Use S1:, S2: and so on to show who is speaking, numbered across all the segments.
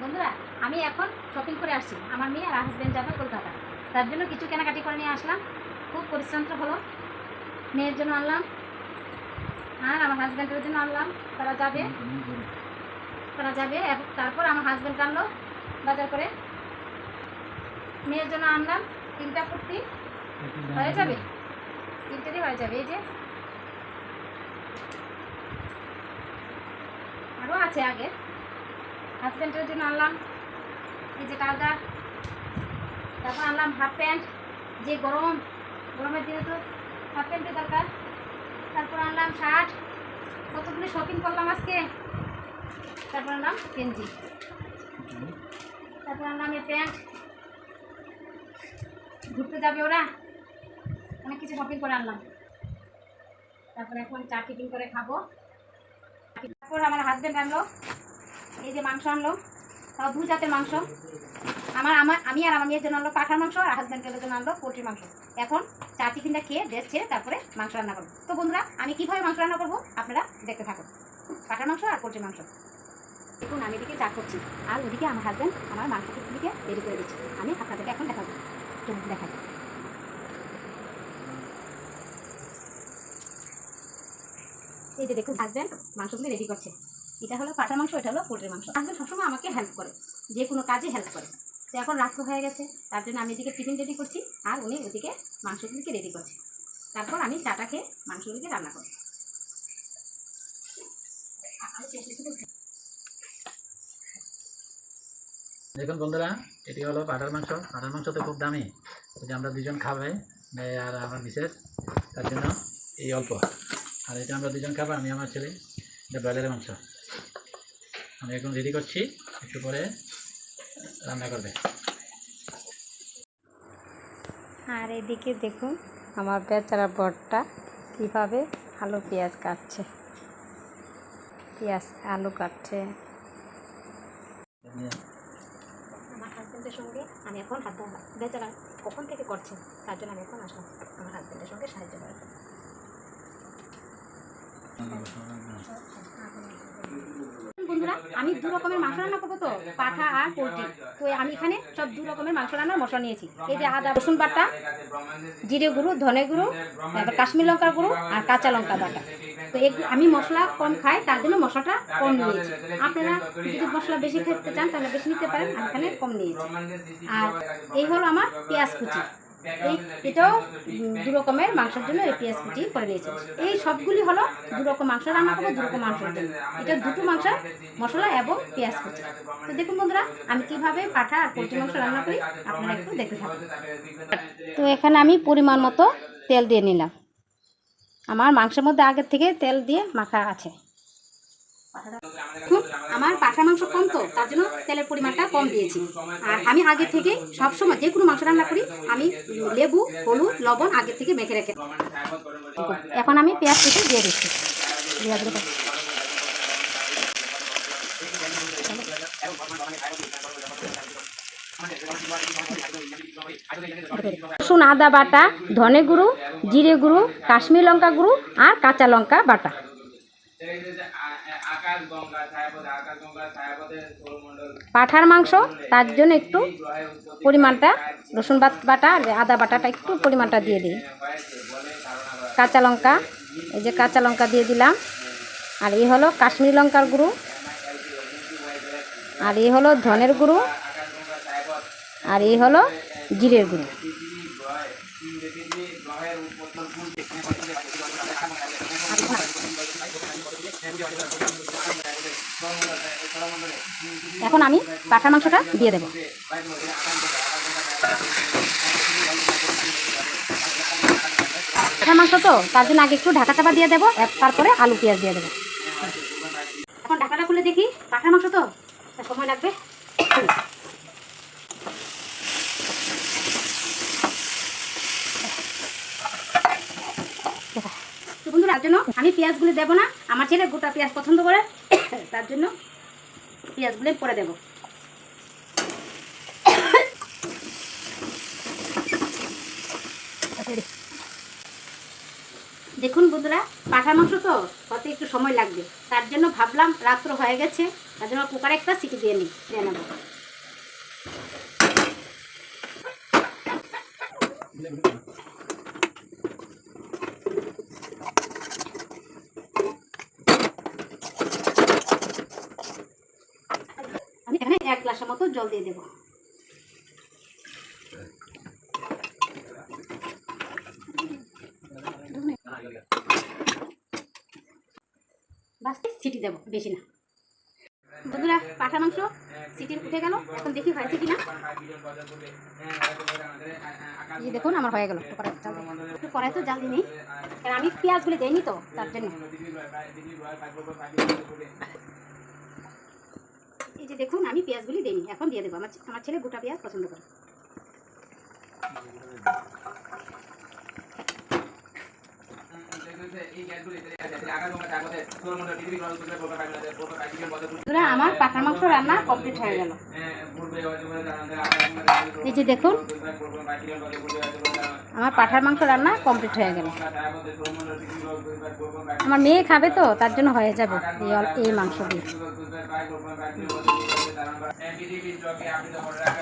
S1: বন্ধুরা, আমি এখন শপিং করে আসছি। আমার মেয়ে আর হাজব্যান্ড যাবে কলকাতা। তার জন্য কিছু কেনাকাটি করে নিয়ে আসলাম। খুব পরিশ্রান্ত হলো। মেয়ের জন্য আনলাম। আর আমার হাজব্যান্ডের জন্য আনলাম। তারা যাবে। তারা যাবে। তারপর আমার হাজব্যান্ড আনলো বাজার করে। মেয়ের জন্য আনলাম তিনটা কুর্তি। হয়ে যাবে? তিনটে দিয়ে হয়ে যাবে। এই যে। আরও আছে আগে। হাজব্যান্ডের জন্য আনলাম। এই যে ট্রাউজার তারপর আনলাম হাফ প্যান্ট যে গরম, গরমের দিনে তো হাফ প্যান্টের দরকার। তারপর আনলাম শার্ট কতগুলো শপিং করলাম আজকে। তারপর আনলাম গেঞ্জি। তারপর আনলাম এই প্যান্ট ঘুরতে যাবে ওরা। অনেক কিছু শপিং করে আনলাম। তারপর এখন চা টিফিন করে খাব। তারপর আমার হাজব্যান্ড আনলো। এই যে মাংস আনলো, তাও দু জাতের মাংস। আমার আমার, আমি আর আমার মেয়ের জন্য আনলো পাঠার মাংস আর হাজব্যান্ডের জন্য আনলো পোলট্রির মাংস। এখন চা টিফিনটা খেয়ে ড্রেস ছেড়ে তারপরে মাংস রান্না করব। তো বন্ধুরা, আমি কীভাবে মাংস রান্না করব আপনারা দেখতে থাকুন। পাঠার মাংস আর পোলট্রির মাংস। দেখুন, আমি এদিকে চা করছি, আর ওদিকে আমার হাজব্যান্ড আমার মাংস দিকে রেডি করে দিচ্ছে। আমি আপনাদেরকে এখন দেখাবো তো দেখাই। এই যে দেখুন হাজব্যান্ড মাংসগুলি রেডি করছে। এটা হলো পাঠার মাংস, এটা হলো পোলট্রির মাংস। হাজব্যান্ড সবসময় আমাকে হেল্প করে, যে কোনো কাজে হেল্প করে। তো এখন রাত্র হয়ে গেছে, তার জন্য আমি এদিকে টিফিন রেডি করছি, আর উনি ওদিকে মাংসগুলিকে রেডি করছে। তারপর আমি চাটা খেয়ে মাংসগুলিকে রান্না করব।
S2: দেখুন বন্ধুরা, এটি হলো পাঠার মাংস। পাঠার মাংস তো খুব দামি যে আমরা দুজন খাবে আর আমার বিশেষ তার জন্য এই অল্প। আর এটা আমরা দুজন খাব, আমি আমার ছেলে, এটা ব্রয়লারের মাংস। আমি এখন রেডি করছি একটু পরে রান্না করবে।
S1: আর এদিকে দেখুন আমার বেচারা বরটা কীভাবে আলু পেঁয়াজ কাটছে। পেঁয়াজ আলু কাটছে। আমার হাজব্যান্ডের সঙ্গে আমি এখন হাত বেচারা কখন থেকে করছে? তার জন্য আমি এখন আসলাম। আমার হাজব্যান্ডের সঙ্গে সাহায্য করার জন্য। বন্ধুরা, আমি দু রকমের মাংস রান্না করব তো, পাঠা আর পোলট্রি। তো আমি এখানে সব দু রকমের মাংস রান্নার মশলা নিয়েছি। এই যে আদা, রসুন বাটা, জিরে গুঁড়ো, ধনে গুঁড়ো, তারপর কাশ্মীর লঙ্কার গুঁড়ো আর কাঁচা লঙ্কা বাটা। তো আমি মশলা কম খাই, তার জন্য মশলাটা কম নিয়েছি। আপনারা যদি মশলা বেশি খেতে চান, তাহলে বেশি নিতে পারেন, আমি এখানে কম নিয়েছি। আর এই হলো আমার পেঁয়াজ কুচি। এটাও দু রকমের মাংসের জন্য এই পেঁয়াজ কুচি করে নিয়েছি এই সবগুলি হলো দু রকম মাংস রান্না করব দু রকম মাংসের জন্য। এটা দুটো মাংস মশলা এবং পেঁয়াজ কুচি। তো দেখুন বন্ধুরা আমি কীভাবে পাঠা আর পোলট্রি মাংস রান্না করি আপনারা একটু দেখতে থাকুন। তো এখানে আমি পরিমাণ মতো তেল দিয়ে নিলাম। আমার মাংসের মধ্যে আগের থেকে তেল দিয়ে মাখা আছে। আমার পাঠা মাংস কম তো, তার জন্য তেলের পরিমাণটা কম দিয়েছি। আর আমি আগে থেকে সবসময় যে কোনো মাংস রান্না করি, আমি লেবু, হলুদ, লবণ আগে থেকে মেখে রেখে এখন আমি পেঁয়াজ কেটে দিয়ে দিচ্ছি। রসুন, আদা বাটা, ধনে গুঁড়ো, জিরে গুঁড়ো, কাশ্মীর লঙ্কা গুঁড়ো আর কাঁচা লঙ্কা বাটা। পাঠার মাংস, তার জন্য একটু পরিমাণটা, রসুন বাট- আর আদা বাটাটা একটু পরিমাণটা দিয়ে দিই। কাঁচা লঙ্কা, এই যে কাঁচা লঙ্কা দিয়ে দিলাম। আর এই হলো কাশ্মীর লঙ্কার গুঁড়ো। আর এই হলো ধনের গুঁড়ো। আর এই হলো জিরের গুঁড়ো। এখন আমি পাঠা মাংসটা দিয়ে দেবো। পাঠা মাংস তো, তার জন্য আগে একটু ঢাকা চাপা দিয়ে দেবো তারপরে আলু, পেঁয়াজ দিয়ে দেবো। এখন ঢাকাটা খুলে দেখি পাঠা মাংস তো? সময় লাগবে? বন্ধুরা জন্য আমি পেঁয়াজগুলি দেবো না, আমার ছেলে গোটা পেঁয়াজ পছন্দ করে, তার জন্য পেঁয়াজগুলি পরে দেবো। দেখুন বন্ধুরা, পাঠা মাংস তো হতে একটু সময় লাগবে। তার জন্য ভাবলাম রাত্র হয়ে গেছে, তার জন্য কুকারে একটা সিটি দিয়ে নিই দিয়ে নেব আমি গ্লাসের মতো জল দিয়ে দেবো। সিটি দেবো, বেশি না। বন্ধুরা পাঠা মাংস সিটি উঠে গেল, এখন দেখি হয়েছে কিনা। এই দেখুন, আমার হয়ে গেল। একটু কড়াই তো জাল দিই কারণ আমি পেঁয়াজগুলি দেয়নি তো, তার জন্য। এই যে দেখুন, আমি পেঁয়াজগুলি দিইনি, এখন দিয়ে দেবো। আমার আমার ছেলে গোটা পেঁয়াজ পছন্দ করে। বন্ধুরা, আমার পাঠা মাংস রান্না কমপ্লিট হয়ে গেল। এই দেখুন, আমার পাঠার মাংস রান্না কমপ্লিট হয়ে গেল। আমার মেয়ে খাবে তো, তার জন্য হয়ে যাবে এই মাংস দিয়ে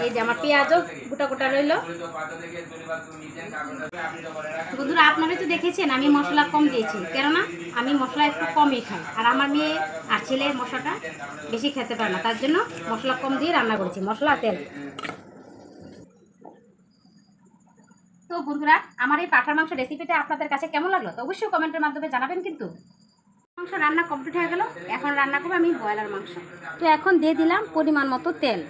S1: এই যে আমার পেঁয়াজও গোটা গোটা রইল। বন্ধুরা আপনারা তো দেখেছেন, আমি মশলা কম দিয়েছি। কেননা, আমি মশলা একটু কমই খাই। আর আমার মেয়ে আর ছেলে মশলাটা বেশি খেতে পারে না। তার জন্য মশলা কম দিয়ে রান্না করেছি। মশলা, তেল। তো বন্ধুরা, আমার এই পাঠার মাংস রেসিপিটা আপনাদের কাছে কেমন লাগল? তো অবশ্যই কমেন্টের মাধ্যমে জানাবেন কিন্তু। মাংস রান্না কমপ্লিট হয়ে গেল। এখন রান্না করব আমি ব্রয়লার মাংস। তো এখন দিয়ে দিলাম পরিমাণ মতো তেল।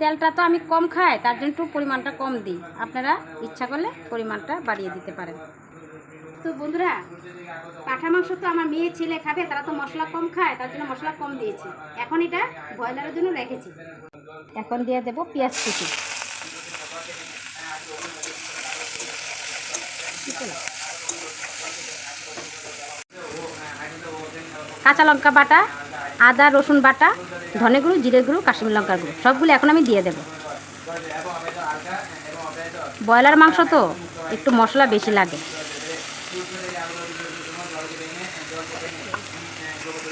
S1: তেলটা তো আমি কম খাই, তার জন্য একটু পরিমাণটা কম দিই। আপনারা ইচ্ছা করলে পরিমাণটা বাড়িয়ে দিতে পারেন। তো বন্ধুরা, পাঠা মাংস তো আমার মেয়ে ছেলে খাবে, তারা তো মশলা কম খায়, তার জন্য মশলা কম দিয়েছি। এখন এটা ব্রয়লারের জন্য রেখেছি। এখন দিয়ে দেবো পেঁয়াজ কুচি। কাঁচা লঙ্কা বাটা, আদা, রসুন বাটা, ধনে গুঁড়ো, জিরে গুঁড়ো, কাশ্মীর লঙ্কার গুঁড়ো, সবগুলো এখন আমি দিয়ে দেবো। ব্রয়লার মাংস তো একটু মশলা বেশি লাগে।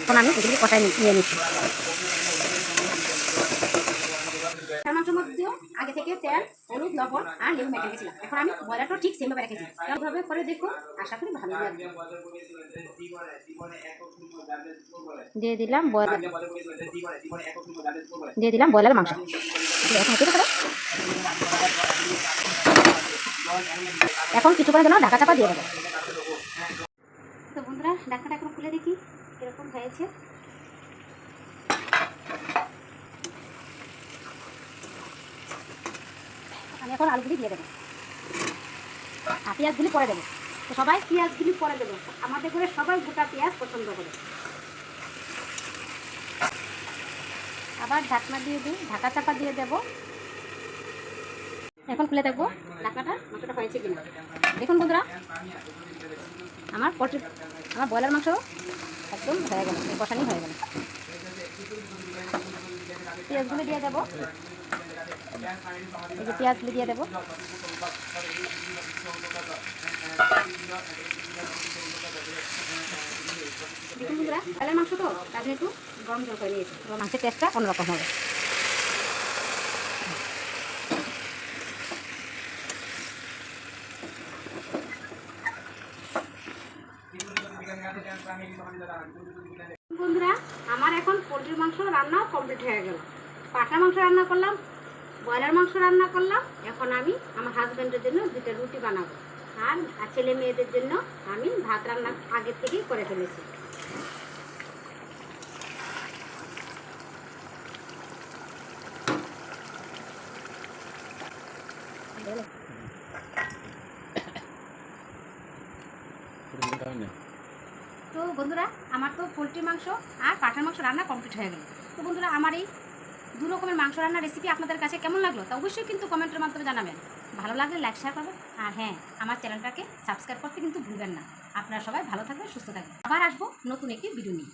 S1: এখন আমি কটাই নিয়ে নিচ্ছি মাংসের মধ্যেও আগে থেকে তেল, হলুদ, লবণ আর লেবু মেখে রেখেছিলাম। এখন আমি ব্রয়লারটা ঠিক সেমভাবে রেখেছি। এইভাবে করে দেখুন, আশা করি ভালো লাগবে দিয়ে দিলাম ব্রয়লার। দিয়ে দিলাম ব্রয়লার মাংস। এখন এখন কিছুক্ষণের জন্য ঢাকা চাপা দিয়ে দেবো। তো বন্ধুরা, ঢাকাটা এখন খুলে দেখি, কীরকম হয়েছে। আমি এখন আলুগুলি দিয়ে দেবো। আর পেঁয়াজগুলি পরে দেবো। তো সবাই পেঁয়াজগুলি পরে দেবো। আমাদের ঘরে সবাই গোটা পেঁয়াজ পছন্দ করে। আবার ঢাকনা দিয়ে দিই, ঢাকা চাপা দিয়ে দেবো। এখন খুলে দেখব ঢাকনাটা মাংসটা হয়েছে কিনা। দেখুন বন্ধুরা, আমার পোলট্রি আমার ব্রয়লার মাংস একদম হয়ে গেল কষানি হয়ে গেল। পেঁয়াজগুলো দিয়ে দেবো। পেঁয়াজগুলো দিয়ে দেবো বন্ধুরা মাংস তো তার একটু গরম জল করে নিয়েছি মাংসের টেস্টটা অন্যরকম হবে বন্ধুরা আমার এখন পোলট্রির মাংস রান্না কমপ্লিট হয়ে গেল। পাটা মাংস রান্না করলাম ব্রয়লার মাংস রান্না করলাম। এখন আমি আমার হাজব্যান্ডের জন্য দুটো রুটি বানাবো। আর ছেলে মেয়েদের জন্য আমি ভাত রান্না আগে থেকেই করে ফেলেছি। তো বন্ধুরা, আমার তো পোলট্রি মাংস আর পাঠার মাংস রান্না কমপ্লিট হয়ে গেল। তো বন্ধুরা, আমার এই দু রকমের মাংস রান্নার রেসিপি আপনাদের কাছে কেমন লাগল তা অবশ্যই কিন্তু কমেন্টের মাধ্যমে জানাবেন। ভালো লাগলে লাইক শেয়ার করবেন। আর হ্যাঁ আমার চ্যানেলটাকে সাবস্ক্রাইব করতে কিন্তু ভুলবেন না। আপনারা সবাই ভালো থাকবেন, সুস্থ থাকবেন। আবার আসব নতুন একটি ভিডিও নিয়ে।